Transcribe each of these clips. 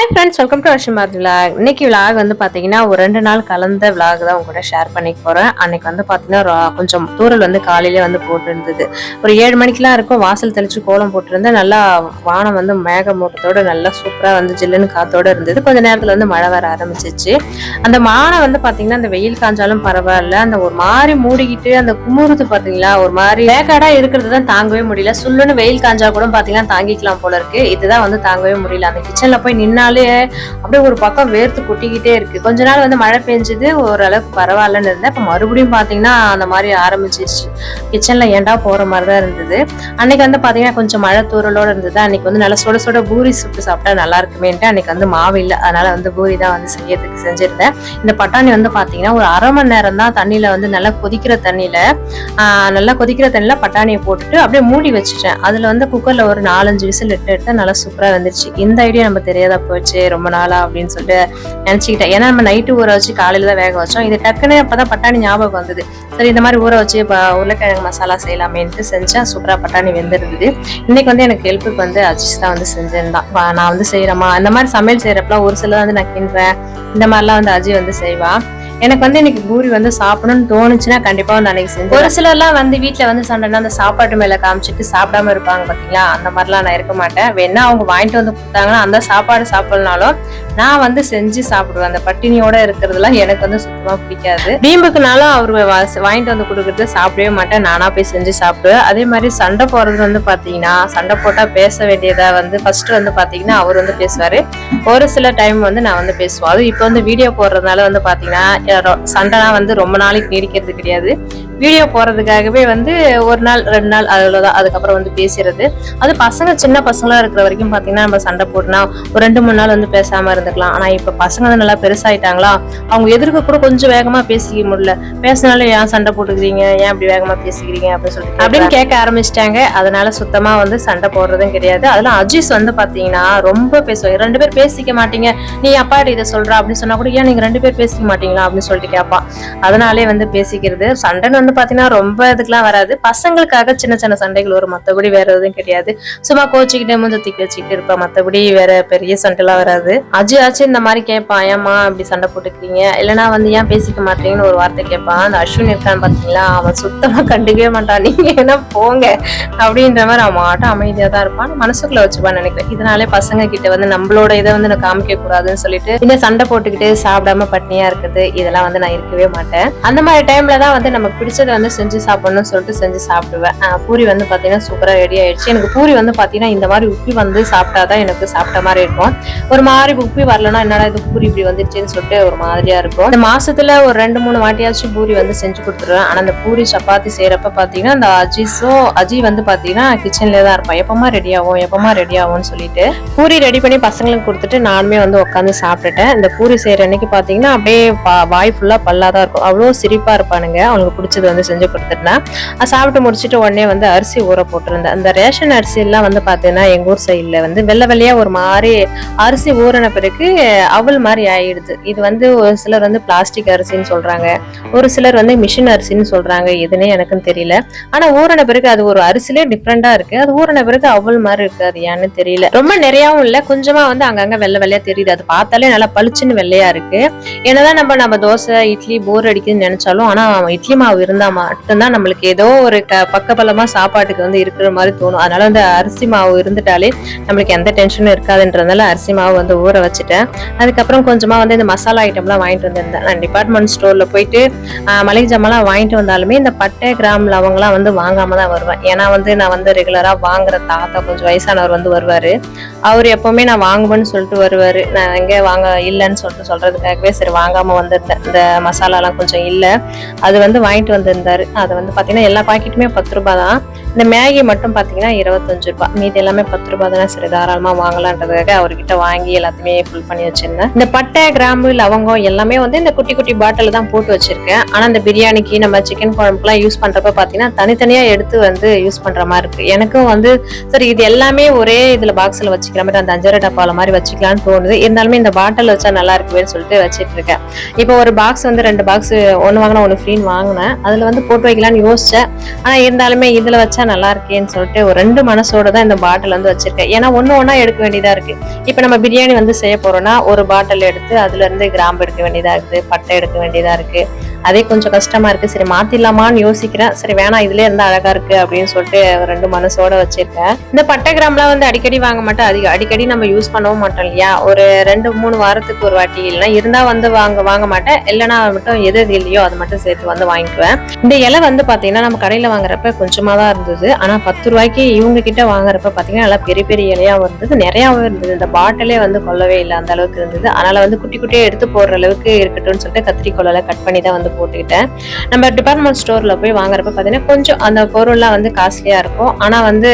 Hi friends welcome to அஷிமாத் vlog இன்னைக்கு vlog வந்து பார்த்தீங்கன்னா ஒரு ரெண்டு நாள் கலந்த விலாக் தான் உங்ககிட்ட ஷேர் பண்ணிக்க போகிறேன் அன்னைக்கு வந்து பார்த்தீங்கன்னா கொஞ்சம் தூரல் வந்து காலையிலே வந்து போட்டுருந்தது. ஒரு ஏழு மணிக்கெலாம் இருக்கும் வாசல் தெளிச்சு கோலம் போட்டிருந்தேன். நல்லா வானம் வந்து மேகமூட்டத்தோட நல்லா சூப்பராக வந்து ஜில்லுன்னு காத்தோடு இருந்தது. கொஞ்ச நேரத்தில் வந்து மழை வர ஆரம்பிச்சிச்சு. அந்த வானம் வந்து பார்த்தீங்கன்னா அந்த வெயில் காஞ்சாலும் பரவாயில்ல. அந்த ஒரு மாதிரி மூடிக்கிட்டு அந்த குமுறுது பார்த்தீங்களா ஒரு மாதிரி வேக்காடா இருக்கிறது தான் தாங்கவே முடியல. சுல்லுன்னு வெயில் காஞ்சா கூட பார்த்தீங்கன்னா தாங்கிக்கலாம் போல இருக்கு. இதுதான் வந்து தாங்கவே முடியல. அந்த கிச்சனில் போய் நின்னாலே அப்படியே ஒரு பக்கம் வேர்த்து கொட்டிக்கிட்டே இருக்கு. கொஞ்ச நாள் வந்து மழை பெஞ்சது ஓரளவுக்கு பரவாயில்லன்னு இருந்தேன். இப்போ மறுபடியும் பார்த்தீங்கன்னா அந்த மாதிரி ஆரம்பிச்சிருச்சு. கிச்சன்ல ஏன்டா போற மாதிரி தான் இருந்தது. அன்னைக்கு வந்து பார்த்தீங்கன்னா கொஞ்சம் மழை தூரலோட இருந்தது. அன்னைக்கு வந்து நல்லா சுட சுட பூரி சுட்டு சாப்பிட்டா நல்லா இருக்குமேன்ட்டு அன்னைக்கு வந்து மாவு இல்லை. அதனால வந்து பூரி தான் வந்து செய்யறதுக்கு செஞ்சிருந்தேன். இந்த பட்டாணி வந்து பார்த்தீங்கன்னா ஒரு அரை மணி நேரம் தான் தண்ணியில வந்து நல்லா கொதிக்கிற தண்ணியில நல்லா கொதிக்கிற தண்ணியில பட்டாணியை போட்டுட்டு அப்படியே மூடி வச்சுட்டேன். அதுல வந்து குக்கர்ல ஒரு நாலஞ்சு விசில் இட்டு எடுத்தா நல்லா சூப்பரா வந்துருச்சு. இந்த ஐடியா நம்ம தெரியாதா போச்சு ரொம்ப நாளா அப்படின்னு சொல்லிட்டு நினைச்சுக்கிட்டேன். ஏன்னா நம்ம நைட்டு ஊற வச்சு காலையில தான் வேக வச்சோம். இது டக்குன்னு அப்பதான் பட்டாணி ஞாபகம் வந்தது. சரி இந்த மாதிரி ஊற வச்சு இப்போ உருளைக்கிழங்கு மசாலா செய்யலாமேன்ட்டு செஞ்சேன். சூப்பரா பட்டாணி வெந்திருந்தது. இன்னைக்கு வந்து எனக்கு ஹெல்ப்புக்கு வந்து அஜிஸ் தான் வந்து செஞ்சிருந்தான் நான் வந்து செய்கிறேம்மா இந்த மாதிரி சமையல் செய்யறப்பலாம் ஒரு சில வந்து நான் கிண்டுறேன். இந்த மாதிரிலாம் வந்து அஜி வந்து செய்வாள் எனக்கு வந்து இன்னைக்கு பூரி வந்து சாப்பிடணும்னு தோணுச்சுன்னா கண்டிப்பா வந்து அன்னைக்கு செஞ்சு ஒரு சிலர்லாம் வந்து வீட்ல வந்து சண்டைனா அந்த சாப்பாட்டு மேல காமிச்சிட்டு சாப்பிடாம இருப்பாங்க பாத்தீங்களா? அந்த மாதிரிலாம் நான் இருக்க மாட்டேன். வேணா அவங்க வாங்கிட்டு வந்து கொடுத்தாங்கன்னா அந்த சாப்பாடு சாப்பிடலனாலும் நான் வந்து செஞ்சு சாப்பிடுவேன். அந்த பட்டினியோட இருக்கிறதுலாம் எனக்கு வந்து சுத்தமா பிடிக்காது. பீம்புக்குனாலும் அவர் வாங்கிட்டு வந்து கொடுக்கறது சாப்பிடவே மாட்டேன். நானா போய் செஞ்சு சாப்பிடுவேன். அதே மாதிரி சண்டை போடுறது வந்து பாத்தீங்கன்னா சண்டை போட்டா பேச வேண்டியதா வந்து ஃபர்ஸ்ட் வந்து பாத்தீங்கன்னா அவர் வந்து பேசுவாரு. ஒரு சில டைம் வந்து நான் வந்து பேசுவேன் அது இப்போ வந்து வீடியோ போடுறதுனால வந்து பாத்தீங்கன்னா சண்டைலாம் வந்து ரொம்ப நாளைக்கு நீடிக்கிறது கிடையாது. வீடியோ போடுறதுக்காகவே வந்து ஒரு நாள் ரெண்டு நாள் அவ்வளோதான் அதுக்கப்புறம் வந்து பேசுறது. அது பசங்க சின்ன பசங்களா இருக்கிற வரைக்கும் பாத்தீங்கன்னா நம்ம சண்டை போட்டுனா ஒரு ரெண்டு மூணு நாள் வந்து பேசாம இருந்துக்கலாம். ஆனா இப்ப பசங்க வந்து நல்லா பெருசாயிட்டாங்களா? அவங்க எதிர்க்க கூட கொஞ்சம் வேகமா பேசிக்க முடியல. பேசினாலும் ஏன் சண்டை போட்டுக்கிறீங்க? ஏன் இப்படி வேகமா பேசிக்கிறீங்க? அப்படின்னு சொல்லிட்டு அப்படின்னு கேட்க ஆரம்பிச்சிட்டாங்க. அதனால சுத்தமா வந்து சண்டை போடுறதும் கிடையாது. அதெல்லாம் அஜிஸ் வந்து பாத்தீங்கன்னா ரொம்ப பேசுவாங்க ரெண்டு பேர் பேசிக்க மாட்டீங்க. நீ அப்பா இதை சொல்ற? அப்படின்னு சொன்னா கூட ஏன் நீங்க ரெண்டு பேர் பேசிக்க மாட்டீங்களா? அப்படின்னு சொல்லிட்டு கேட்பான். அதனாலே வந்து பேசிக்கிறது. சண்டைன்னு வந்து பாத்தீங்கன்னா ரொம்ப இதுக்கெல்லாம் வராது. பசங்களுக்காக சின்ன சின்ன சண்டைகள் வரும். மத்தபடி வேற எதுவும் கிடையாது. சும்மா கோச்சிக்கிட்டே மூஞ்ச தூக்கி வச்சுக்கிட்டு இருப்பேன் மத்தபடி வேற பெரிய சண்டைலாம் வராது. அஜி ஆச்சு இந்த மாதிரி கேட்பான் ஏம்மா இப்படி சண்டை போட்டுக்கிறீங்க? இல்லைன்னா வந்து ஏன் பேசிக்க மாட்டீங்கன்னு ஒரு வார்த்தை கேட்பான் அந்த அஸ்வின் இருக்கான்னு பாத்தீங்களா? அவன் சுத்தமா கண்டுக்கவே மாட்டான். நீங்க என்ன போங்க. அப்படின்ற மாதிரி அவன் ஆட்டம் அமைதியா தான் இருப்பான். மனசுக்குள்ள வச்சுப்பான்னு நினைக்கிறேன். இதனாலே பசங்க கிட்ட வந்து நம்மளோட இதை வந்து நான் காமிக்க கூடாதுன்னு சொல்லிட்டு இந்த சண்டை போட்டுக்கிட்டு சாப்பிடாம பட்னியா இருக்குது. இதெல்லாம் வந்து நான் இருக்கவே மாட்டேன். அந்த மாதிரி டைம்ல தான் வந்து நமக்கு பிடிச்ச பிடிச்சதை வந்து செஞ்சு சாப்பிடணும்னு சொல்லிட்டு செஞ்சு சாப்பிடுவேன். பூரி வந்து பார்த்தீங்கன்னா சூப்பராக ரெடி ஆயிடுச்சு. எனக்கு பூரி வந்து பார்த்தீங்கன்னா இந்த மாதிரி உப்பி வந்து சாப்பிட்டா தான் எனக்கு சாப்பிட்ட மாதிரி இருக்கும். ஒரு மாதிரி உப்பி வரலன்னா என்னடா இது பூரி இப்படி வந்துருச்சுன்னு சொல்லிட்டு ஒரு மாதிரியா இருக்கும். இந்த மாசத்துல ஒரு ரெண்டு மூணு வாட்டியாச்சும் பூரி வந்து செஞ்சு கொடுத்துருவேன். ஆனா அந்த பூரி சப்பாத்தி செய்யறப்ப பாத்தீங்கன்னா அந்த அஜிஸும் அஜி வந்து பாத்தீங்கன்னா கிச்சன்ல தான் இருப்பான். எப்பமா ரெடி ஆகும் எப்பமா ரெடி ஆகும்னு சொல்லிட்டு பூரி ரெடி பண்ணி பசங்களுக்கு கொடுத்துட்டு நானுமே வந்து உட்காந்து சாப்பிட்டுட்டேன். இந்த பூரி செய்யற அன்னைக்கு பாத்தீங்கன்னா அப்படியே பா- வாய் ஃபுல்லா பல்லாக தான் இருக்கும். அவ்வளோ சிரிப்பா இருப்பானுங்க. அவனுக்கு பிடிச்சது வந்து செஞ்சு கொடுத்துருந்தேன். சாப்பிட்டு முடிச்சிட்டு உடனே வந்து அரிசி ஊற போட்டிருந்தேன். அந்த ரேஷன் அரிசி எல்லாம் வந்து பார்த்தீங்கன்னா எங்கள் ஊர் சைடில் வந்து வெள்ளை வெள்ளையாக ஒரு மாதிரி அரிசி ஊறின பிறகு அவல் மாதிரி ஆயிடுது. இது வந்து ஒரு சிலர் வந்து பிளாஸ்டிக் அரிசின்னு சொல்றாங்க. ஒரு சிலர் வந்து மிஷின் அரிசின்னு சொல்றாங்க. எதுனே எனக்கும் தெரியல. ஆனா ஊறின பிறகு அது ஒரு அரிசிலே டிஃப்ரெண்ட்டாக இருக்கு. அது ஊறின பிறகு அவல் மாதிரி இருக்குது அது ஏன்னு தெரியல. ரொம்ப நிறையாவும் இல்லை. கொஞ்சமாக வந்து அங்கங்கே வெள்ளை வெள்ளையாக தெரியுது. அது பார்த்தாலே நல்லா பளிச்சுன்னு வெள்ளையா இருக்கு. என்னதான் நம்ம நம்ம தோசை இட்லி போர் அடிக்குதுன்னு நினைச்சாலும் ஆனால் இட்லி மாவு இருந்தா மட்டும்தான் நம்மளுக்கு ஏதோ ஒரு க பக்கபலமா சாப்பாட்டுக்கு வந்து இருக்கிற மாதிரி தோணும். அதனால அந்த அரிசி மாவு இருந்துட்டாலே நம்மளுக்கு எந்த டென்ஷனும் இருக்காதுன்றதுனால அரிசி மாவு வந்து ஊற வச்சுட்டேன். அதுக்கப்புறம் கொஞ்சமா வந்து இந்த மசாலா ஐட்டம்லாம் வாங்கிட்டு வந்திருந்தேன். நான் டிபார்ட்மெண்ட் ஸ்டோர்ல போயிட்டு மளிகை ஜாமான்லாம் வாங்கிட்டு வந்தாலுமே இந்த பட்டை கிராமில் லவங்கலாம் வந்து வாங்காம தான் வருவேன். ஏன்னா வந்து நான் வந்து ரெகுலரா வாங்குற தாத்தா கொஞ்சம் வயசானவர் வந்து வருவாரு. அவர் எப்பவுமே நான் வாங்குவேன்னு சொல்லிட்டு வருவாரு. நான் எங்கே வாங்க இல்லைன்னு சொல்லிட்டு சொல்றதுக்காகவே சரி வாங்காம வந்திருந்தேன். இந்த மசாலாலாம் கொஞ்சம் இல்லை. அது வந்து வாங்கிட்டு வந்திருந்தாரு. அது வந்து பார்த்தீங்கன்னா எல்லா பாக்கெட்டுமே பத்து ரூபா தான். இந்த மேகி மட்டும் பார்த்தீங்கன்னா இருபத்தஞ்சு ரூபாய். மீதி எல்லாமே பத்து ரூபாய் தானே சரி தாராளமாக வாங்கலான்றதுக்காக அவர்கிட்ட வாங்கி எல்லாத்தையுமே ஃபுல் பண்ணி வச்சிருந்தேன். இந்த பட்டை கிராம்பு லவங்கம் எல்லாமே வந்து இந்த குட்டி குட்டி பாட்டில் தான் போட்டு வச்சிருக்கேன். ஆனால் இந்த பிரியாணிக்கு நம்ம சிக்கன் குழம்புலாம் யூஸ் பண்ணுறப்ப பார்த்தீங்கன்னா தனித்தனியாக எடுத்து வந்து யூஸ் பண்ணுற மாதிரி இருக்கு. எனக்கும் வந்து சரி இது எல்லாமே ஒரே இதில் பாக்ஸில் வச்சுக்கிற மாதிரி அந்த அஞ்சரை டப்பாவில் மாதிரி வச்சுக்கலாம்னு தோணுது. இருந்தாலுமே இந்த பாட்டில் வச்சா நல்லா இருக்குவேன்னு சொல்லிட்டு வச்சுட்டு இருக்கேன். இப்போ ஒரு பாக்ஸ் வந்து ரெண்டு பாக்ஸ் ஒன்று வாங்கினா ஒன்று ஃப்ரீன்னு வாங்கினேன். அதில் வந்து போட்டு வைக்கலாம்னு யோசிச்சேன். ஆனால் இருந்தாலுமே இதில் வச்சா நல்லா இருக்கேன்னு சொல்லிட்டு ஒரு ரெண்டு மனசோட தான் இந்த பாட்டில் வந்து வச்சிருக்கேன். ஏன்னா ஒன்று ஒன்றா எடுக்க வேண்டியதாக இருக்கு. இப்போ நம்ம பிரியாணி வந்து செய்ய போறோம்னா ஒரு பாட்டில் எடுத்து அதுல இருந்து கிராம்பு எடுக்க வேண்டியதாக இருக்குது பட்டை எடுக்க வேண்டியதாக இருக்கு. அதே கொஞ்சம் கஷ்டமா இருக்கு. சரி மாத்திடலாமான்னு யோசிக்கிறேன். சரி வேணாம் இதுலயே இருந்தா அழகா இருக்கு அப்படின்னு சொல்லிட்டு ஒரு ரெண்டு மனசோட வச்சிருக்கேன். இந்த பட்டை கிராம்லாம் வந்து அடிக்கடி வாங்க மாட்டேன் அதிக அடிக்கடி நம்ம யூஸ் பண்ணவும் மாட்டோம் இல்லையா? ஒரு ரெண்டு மூணு வாரத்துக்கு ஒரு வாட்டி இல்லைன்னா இருந்தா வந்து வாங்க வாங்க மாட்டேன். இல்லைன்னா மட்டும் எது எது இல்லையோ அது மட்டும் சேர்த்து வந்து வாங்கிக்குவேன். இந்த இலை வந்து பாத்தீங்கன்னா நம்ம கடையில வாங்குறப்ப கொஞ்சமா தான் இருந்தது. ஆனா பத்து ரூபாய்க்கு இவங்க கிட்ட வாங்குறப்ப பாத்தீங்கன்னா நல்லா பெரிய பெரிய இலையாகவும் இருந்தது. நிறையாவும் இருந்தது. இந்த பாட்டிலே வந்து கொள்ளவே இல்லை அந்த அளவுக்கு இருந்தது. அதனால வந்து குட்டி குட்டியாக எடுத்து போடுற அளவுக்கு இருக்கட்டும்னு சொல்லிட்டு கத்திரிக்கோலை கட் பண்ணி தான் வந்து போட்டுக்கிட்டேன். நம்ம டிபார்ட்மெண்ட் ஸ்டோரில் போய் வாங்குறப்ப பார்த்தீங்கன்னா கொஞ்சம் அந்த பொருள்லாம் வந்து காஸ்ட்லியாக இருக்கும். ஆனால் வந்து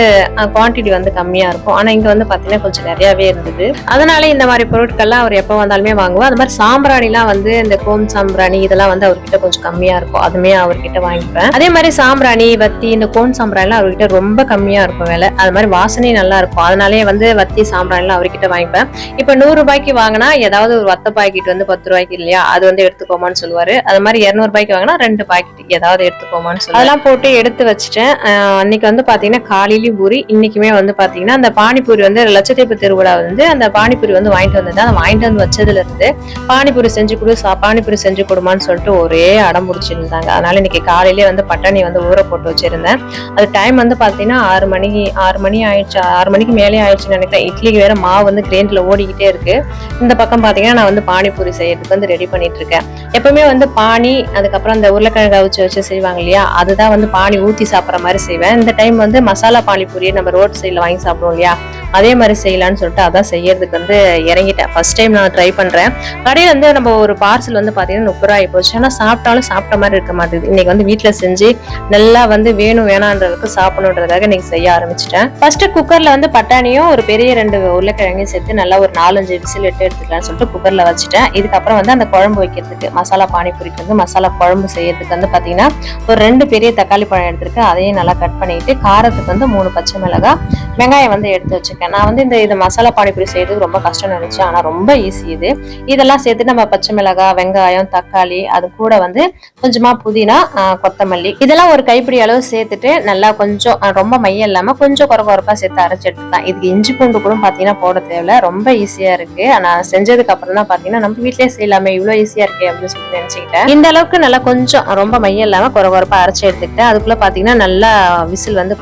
குவான்டிட்டி வந்து கம்மியாக இருக்கும். ஆனால் இங்கே வந்து பார்த்தீங்கன்னா கொஞ்சம் நிறையாவே இருந்தது. அதனால இந்த மாதிரி பொருட்கள்லாம் அவர் எப்போ வந்தாலுமே வாங்குவோம் அது மாதிரி சாம்பிராணிலாம் வந்து இந்த கோம் சாம்பிராணி இதெல்லாம் வந்து அவர்கிட்ட கொஞ்சம் கம்மியாக இருக்கும். அதுமே அவர்கிட்ட வாங்கிப்பேன். அதே மாதிரி சாம்பிராணி வத்தி இந்த கோன் சாம்பிராணிலாம் அவர்கிட்ட ரொம்ப கம்மியாக இருக்கும் விலை. அது மாதிரி வாசனை நல்லா இருக்கும். அதனாலே வந்து வத்தி சாம்பிராணிலாம் அவர்கிட்ட வாங்கிப்பேன். இப்போ நூறு ரூபாய்க்கு வாங்கினா ஏதாவது ஒரு வத்த பாக்கெட் வந்து பத்து ரூபாய்க்கு இல்லையா? அது வந்து எடுத்துக்கோமான்னு சொல்லுவாரு. அது மாதிரி இரநூறுபாய்க்கு வாங்கினா ரெண்டு பாக்கெட் ஏதாவது எடுத்துக்கோமான்னு சொல்லி. அதெல்லாம் போட்டு எடுத்து வச்சுட்டேன். அன்னைக்கு வந்து பார்த்தீங்கன்னா காலையிலேயும் பூரி இன்னைக்குமே வந்து பார்த்தீங்கன்னா அந்த பானிபூரி வந்து லட்சத்தீப்பு திருவிழா வந்து அந்த பானிபூரி வந்து வாங்கிட்டு வந்தது அதை வாங்கிட்டு வந்து வச்சதுல இருந்து பானிபூரி செஞ்சு கொடு சா- பானிபூரி செஞ்சு கொடுமான்னு சொல்லிட்டு ஒரே அடம் பிடிச்சிருந்தாங்க அதனால இன்னைக்கு காலையிலேயே வந்து பட்டாணி வந்து ஊற போட்டு வச்சிருந்தேன். அது டைம் வந்து பார்த்தீங்கன்னா ஆறு மணி ஆறு மணி ஆயிடுச்சு ஆறு மணிக்கு மேலே ஆயிடுச்சுன்னு நினைக்கிறேன். இட்லிக்கு வேற மாவு வந்து கிரைண்ட்ல ஓடிக்கிட்டே இருக்கு. இந்த பக்கம் பார்த்தீங்கன்னா நான் வந்து பானிபூரி செய்யறதுக்கு வந்து ரெடி பண்ணிட்டு இருக்கேன். எப்பவுமே வந்து பானி அதுக்கப்புறம் அந்த உருளைக்கிழங்கு அவிச்சு வச்சு செய்வாங்க இல்லையா? அதுதான் வந்து பானி ஊத்தி சாப்பிட்ற மாதிரி செய்வேன். இந்த டைம் வந்து மசாலா பானிபூரியை நம்ம ரோட் சைடில் வாங்கி சாப்பிடுவோம் இல்லையா? அதே மாதிரி செய்யலாம்னு சொல்லிட்டு அதான் செய்யறதுக்கு வந்து இறங்கிட்டேன். ஃபர்ஸ்ட் டைம் நான் ட்ரை பண்றேன். கடையில் வந்து நம்ம ஒரு பார்சல் வந்து பாத்தீங்கன்னா முப்பது ரூபாய் போச்சு. ஆனால் சாப்பிட்டாலும் சாப்பிட்ட மாதிரி இருக்க மாட்டேங்குது இன்னைக்கு வந்து வீட்டில் செஞ்சு நல்லா வந்து வேணும் வேணான்றதுக்கு சாப்பிடணுன்றதுக்காக இன்னைக்கு செய்ய ஆரம்பிச்சிட்டேன். ஃபர்ஸ்ட் குக்கர்ல வந்து பட்டாணியும் ஒரு பெரிய ரெண்டு உருளைக்கிழங்கையும் சேர்த்து நல்லா ஒரு நாலஞ்சு விசில் எட்டு எடுத்துக்கலாம்னு சொல்லிட்டு குக்கர்ல வச்சுட்டேன். இதுக்கப்புறம் வந்து அந்த குழம்பு வைக்கிறதுக்கு மசாலா பானிபூரிக்கு வந்து மசாலா குழம்பு செய்யறதுக்கு வந்து பாத்தீங்கன்னா ஒரு ரெண்டு பெரிய தக்காளி பழம் எடுத்துருக்கு அதையும் நல்லா கட் பண்ணிட்டு காரத்துக்கு வந்து மூணு பச்சை மிளகாய் வெங்காயம் வந்து எடுத்து வச்சிருக்கேன். நான் வந்து இந்த இது மசாலா பானிபூரி செய்யறது ரொம்ப கஷ்டம் நினைச்சேன். ஆனா ரொம்ப ஈஸி இது. இதெல்லாம் சேர்த்து நம்ம பச்சை மிளகாய் வெங்காயம் தக்காளி அது கூட வந்து கொஞ்சமா புதினா கொத்தமல்லி. இதெல்லாம் ஒரு கைப்பிடி அளவு சேர்த்துட்டு நல்லா கொஞ்சம் ரொம்ப மையம் இல்லாம கொஞ்சம் குறை குறைப்பா சேர்த்து அரைச்சி எடுத்துக்கலாம். இதுக்கு இஞ்சி பூண்டு கூட பாத்தீங்கன்னா போட தேவையில்ல. ரொம்ப ஈஸியா இருக்கு. நான் செஞ்சதுக்கு அப்புறம் தான் பாத்தீங்கன்னா நம்ம வீட்லயே செய்யலாமே. இவ்வளவு ஈஸியா இருக்கே அப்படின்னு சொல்லி நினைச்சுக்கிட்டேன். இந்த அளவுக்கு நல்லா கொஞ்சம் ரொம்ப மையம் இல்லாம குறை குறைப்பா அரைச்சி எடுத்துக்கிட்டேன். அதுக்குள்ள பாத்தீங்கன்னா நல்லா விசில் வந்து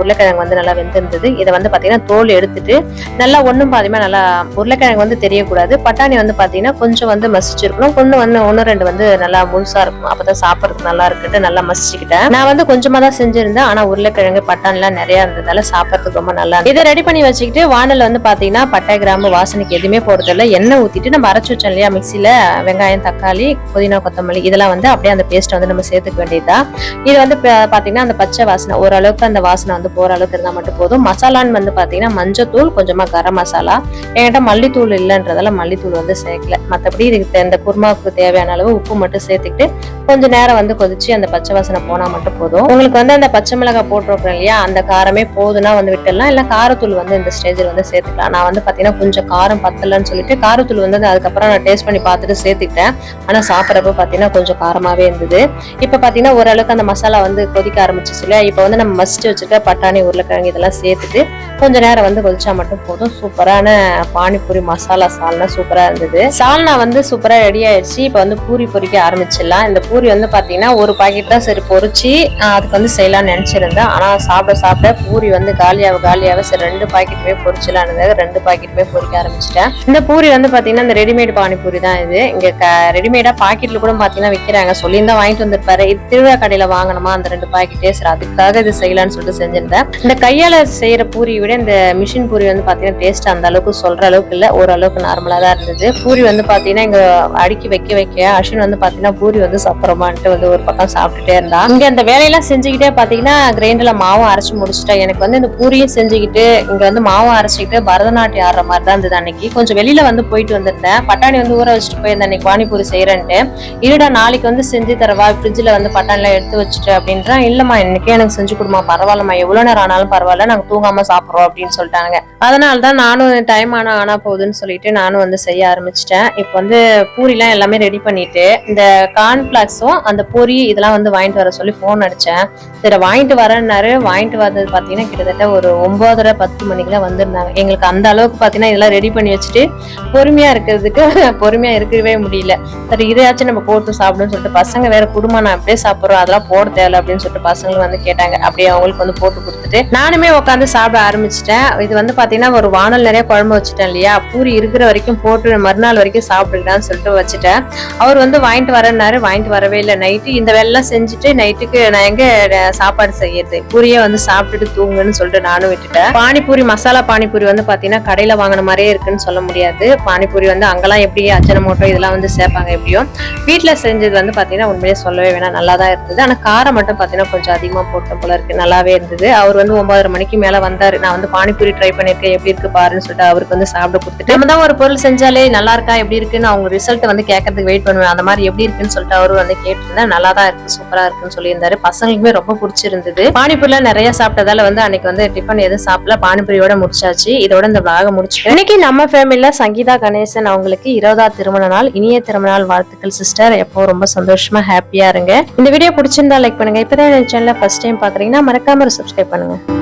உருளைக்கிழங்கு வந்து நல்லா வெந்திருந்தது. இதை வந்து பாத்தீங்கன்னா தோல் எடுத்துட்டு நல்லா ஒன்றும் பாதியமா நல்லா உருளைக்கிழங்கு வந்து தெரியக்கூடாது. பட்டாணி வந்து பார்த்தீங்கன்னா கொஞ்சம் வந்து மசிச்சிருக்கணும். கொஞ்சம் வந்து ஒன்று ரெண்டு வந்து நல்லா முழுசா இருக்கும் அப்பதான் சாப்பிட்றதுக்கு நல்லா இருக்குட்டு நல்லா மசிச்சுக்கிட்டேன். நான் வந்து கொஞ்சமா தான் செஞ்சிருந்தேன். ஆனா உருளைக்கிழங்கு பட்டாணிலாம் நிறைய இருந்ததால சாப்பிட்றதுக்கு ரொம்ப நல்லா இதை ரெடி பண்ணி வச்சுக்கிட்டு வானல் வந்து பாத்தீங்கன்னா பட்டை கிராம்பு வாசனைக்கு எதுவுமே போடுறதில்ல. எண்ணெய் ஊத்திட்டு நம்ம அரைச்சு வச்சோம் இல்லையா மிக்சியில வெங்காயம் தக்காளி புதினா கொத்தமல்லி இதெல்லாம் வந்து அப்படியே அந்த பேஸ்ட் வந்து நம்ம சேர்த்துக்க வேண்டியதா இது வந்து பா- பாத்தீங்கன்னா அந்த பச்சை வாசனை ஓரளவுக்கு அந்த வாசனை வந்து போற அளவுக்கு இருந்தா மட்டும் போதும். மசாலான்னு வந்து பாத்தீங்கன்னா மஞ்சத்தூள் கொஞ்சமாக கரம் மசாலா. என்கிட்ட மல்லித்தூள் இல்லைன்றதால மல்லித்தூள் வந்து சேர்க்கல. மற்றபடி இதுக்கு இந்த குருமாவுக்கு தேவையான அளவு உப்பு மட்டும் சேர்த்துக்கிட்டு கொஞ்ச நேரம் வந்து கொதிச்சு அந்த பச்சை வாசனை போனால் மட்டும் போதும். உங்களுக்கு வந்து அந்த பச்சை மிளகாய் போட்டிருக்கோம் இல்லையா அந்த காரமே போதுன்னா வந்து விட்டுடலாம். இல்லை காரத்தூள் வந்து இந்த ஸ்டேஜில் வந்து சேர்த்துக்கலாம். நான் வந்து பார்த்தீங்கன்னா கொஞ்சம் காரம் பத்தலன்னு சொல்லிட்டு காரத்தூள் வந்து அதுக்கப்புறம் நான் டேஸ்ட் பண்ணி பார்த்துட்டு சேர்த்துக்கிட்டேன். ஆனால் சாப்பிட்றப்ப பார்த்தீங்கன்னா கொஞ்சம் காரமாகவே இருந்தது. இப்போ பார்த்தீங்கன்னா ஓரளவுக்கு அந்த மசாலா வந்து கொதிக்க ஆரம்பிச்சிச்சு இல்லையா இப்போ வந்து நம்ம மசிச்சு வச்சுட்டு பட்டாணி உருளைக்கிழங்கு இதெல்லாம் சேர்த்துட்டு கொஞ்ச நேரம் வந்து கொதிச்சா மட்டும் போதும். சூப்பரான பானிபூரி மசாலா சால்னா சூப்பரா இருந்தது. சால்னா வந்து சூப்பரா ரெடி ஆயிடுச்சு. இப்போ வந்து பூரி பொறிக்க ஆரம்பிச்சிடலாம். இந்த பூரி வந்து பாத்தீங்கன்னா ஒரு பாக்கெட் தான் சரி பொறிச்சு அதுக்கு வந்து செய்யலாம்னு நினைச்சிருந்தேன். ஆனா சாப்பிட சாப்பிட பூரி வந்து காலியாக காலியாக சரி ரெண்டு பாக்கெட்டுமே பொறிச்சலான்னு ரெண்டு பாக்கெட்டுமே பொறிக்க ஆரம்பிச்சிட்டேன். இந்த பூரி வந்து பாத்தீங்கன்னா இந்த ரெடிமேட் பானிபூரி தான் இது. இங்க ரெடிமேடா பாக்கெட்ல கூட பாத்தீங்கன்னா விற்கிறாங்க சொல்லியிருந்தா வாங்கிட்டு வந்திருப்பாரு. இது திருவிழா கடையில வாங்கணுமா? அந்த ரெண்டு பாக்கெட்டே சரி அதுக்காக இது செய்யலாம்னு சொல்லிட்டு செஞ்சிருந்தேன். இந்த கையால செய்யற பூரியை விட இந்த மிஷின் பூரி வந்து பார்த்தீங்கன்னா டேஸ்ட் அந்த அளவுக்கு சொல்ற அளவுக்கு இல்லை ஓரளவுக்கு நார்மலாக தான் இருந்தது. பூரி வந்து பார்த்தீங்கன்னா இங்கே அடுக்கி வைக்க வைக்க அஸ்வின் வந்து பார்த்தீங்கன்னா பூரி வந்து சாப்பிட்றோமான்ட்டு வந்து ஒரு பக்கம் சாப்பிட்டுட்டே இருந்தா இங்கே அந்த வேலையெல்லாம் செஞ்சுக்கிட்டே பார்த்தீங்கன்னா கிரைண்டரில் மாவும் அரைச்சி முடிச்சுட்டா. எனக்கு வந்து இந்த பூரியும் செஞ்சுக்கிட்டு இங்கே வந்து மாவும் அரைச்சிக்கிட்டு பரதநாட்டியம் ஆடுற மாதிரி தான் இருந்தது அன்னைக்கு. கொஞ்சம் வெளியில் வந்து போயிட்டு வந்திருந்தேன். பட்டாணி வந்து ஊற வச்சுட்டு போயிருந்தேன் அன்னைக்கு பானிபூரி செய்கிறேன்ட்டு இருடா நாளைக்கு வந்து செஞ்சு தரவா ஃப்ரிட்ஜில் வந்து பட்டாணிலாம் எடுத்து வச்சுட்டு அப்படின்றா இல்லைம்மா இன்னைக்கே எனக்கு செஞ்சு கொடுமா பரவாயில்லம்மா. எவ்வளோ நேரம் ஆனாலும் பரவாயில்ல நாங்கள் தூங்காமல் சாப்பிட்றோம் அப்படின்னு சொல்லிட்டு சொல்லிட்டாங்க அதனால தான் நானும் டைம் ஆனா ஆனா போகுதுன்னு சொல்லிட்டு நானும் வந்து செய்ய ஆரம்பிச்சிட்டேன். இப்போ வந்து பூரிலாம் எல்லாமே ரெடி பண்ணிட்டு இந்த கார்ன்ஃபிளாக்ஸும் அந்த பொரி இதெல்லாம் வந்து வாங்கிட்டு வர சொல்லி ஃபோன் அடிச்சேன். சரி வாங்கிட்டு வரேன்னாரு. வாங்கிட்டு வந்தது பார்த்தீங்கன்னா கிட்டத்தட்ட ஒரு ஒன்பதரை பத்து மணிக்கெல்லாம் வந்திருந்தாங்க. எங்களுக்கு அந்த அளவுக்கு பார்த்தீங்கன்னா இதெல்லாம் ரெடி பண்ணி வச்சுட்டு பொறுமையா இருக்கிறதுக்கு பொறுமையா இருக்கவே முடியல. சரி இதையாச்சும் நம்ம போட்டு சாப்பிடுன்னு சொல்லிட்டு பசங்க வேற குடும்பம் நான் அப்படியே சாப்பிட்றோம் அதெல்லாம் போட தேவை அப்படின்னு சொல்லிட்டு பசங்களும் வந்து கேட்டாங்க. அப்படியே அவங்களுக்கு வந்து போட்டு கொடுத்துட்டு நானுமே உட்காந்து சாப்பிட ஆரம்பிச்சிட்டேன். இது வந்து பாத்தீங்கன்னா ஒரு வானல் நிறைய குழம்பு வச்சுட்டேன் இல்லையா? பூரி இருக்கிற வரைக்கும் போட்டு மறுநாள் வரைக்கும் சாப்பிட்டுக்கலாம்னு சொல்லிட்டு வச்சுட்டேன். அவர் வந்து வாங்கிட்டு வரேன்னாரு. வாங்கிட்டு வரவே இல்லை. நைட்டு இந்த வேலைலாம் செஞ்சுட்டு நைட்டுக்கு நான் எங்க சாப்பாடு செய்யறது? பூரியே வந்து சாப்பிட்டுட்டு தூங்குன்னு சொல்லிட்டு நானும் விட்டுட்டேன். பானிபூரி மசாலா பானிபூரி வந்து பாத்தீங்கன்னா கடையில வாங்கின மாதிரியே இருக்குன்னு சொல்ல முடியாது. பானிபூரி வந்து அங்கெல்லாம் எப்படி அஜனமோட்டோ இதெல்லாம் வந்து சேர்ப்பாங்க எப்படியும் வீட்ல செஞ்சது வந்து பாத்தீங்கன்னா உண்மையிலே சொல்லவே வேணாம். நல்லா தான் இருந்தது. ஆனா காரம் மட்டும் பாத்தீங்கன்னா கொஞ்சம் அதிகமா போட்ட போல இருக்கு. நல்லாவே இருந்தது. அவர் வந்து ஒன்பதரை மணிக்கு மேல வந்தாரு. நான் வந்து பானிபூரி ட்ரை பண்ணிருக்கேன். எப்படி இருக்கு பாருன்னு சொல்லிட்டு அவருக்கு வந்து சாப்பிட கொடுத்துட்டு நம்ம தான் ஒரு பொருள் செஞ்சாலே நல்லா இருக்கா எப்படி இருக்குன்னு அவங்க ரிசல்ட் வந்து கேட்கறதுக்கு வெயிட் பண்ணுவேன். அந்த மாதிரி எப்படி இருக்குன்னு சொல்லிட்டு அவரு வந்து கேட்டிருந்தேன் நல்லா தான் இருக்கு சூப்பரா இருக்குன்னு சொல்லியிருந்தாரு. பசங்களுக்குமே ரொம்ப பிடிச்சிருந்தது. பானிபூரில நிறைய சாப்பிட்டதால வந்து அன்னைக்கு வந்து டிஃபன் எதுவும் சாப்பிடல. பானிபூரியோட முடிச்சாச்சு. இதோட இந்த vlog முடிச்சுட்டு இன்னைக்கு நம்ம ஃபேமிலியில சங்கீதா கணேசன் அவங்களுக்கு இருபதாவது திருமண நாள் இனிய திருமண நாள் வாழ்த்துக்கள் சிஸ்டர் எப்போ ரொம்ப சந்தோஷமா ஹாப்பியா இருங்க. இந்த வீடியோ பிடிச்சிருந்தா லைக் பண்ணுங்க. இப்பதான் என் சேனலை ஃபர்ஸ்ட் டைம் பாக்குறீங்கன்னா மறக்காம சப்ஸ்கிரைப் பண்ணுங்க.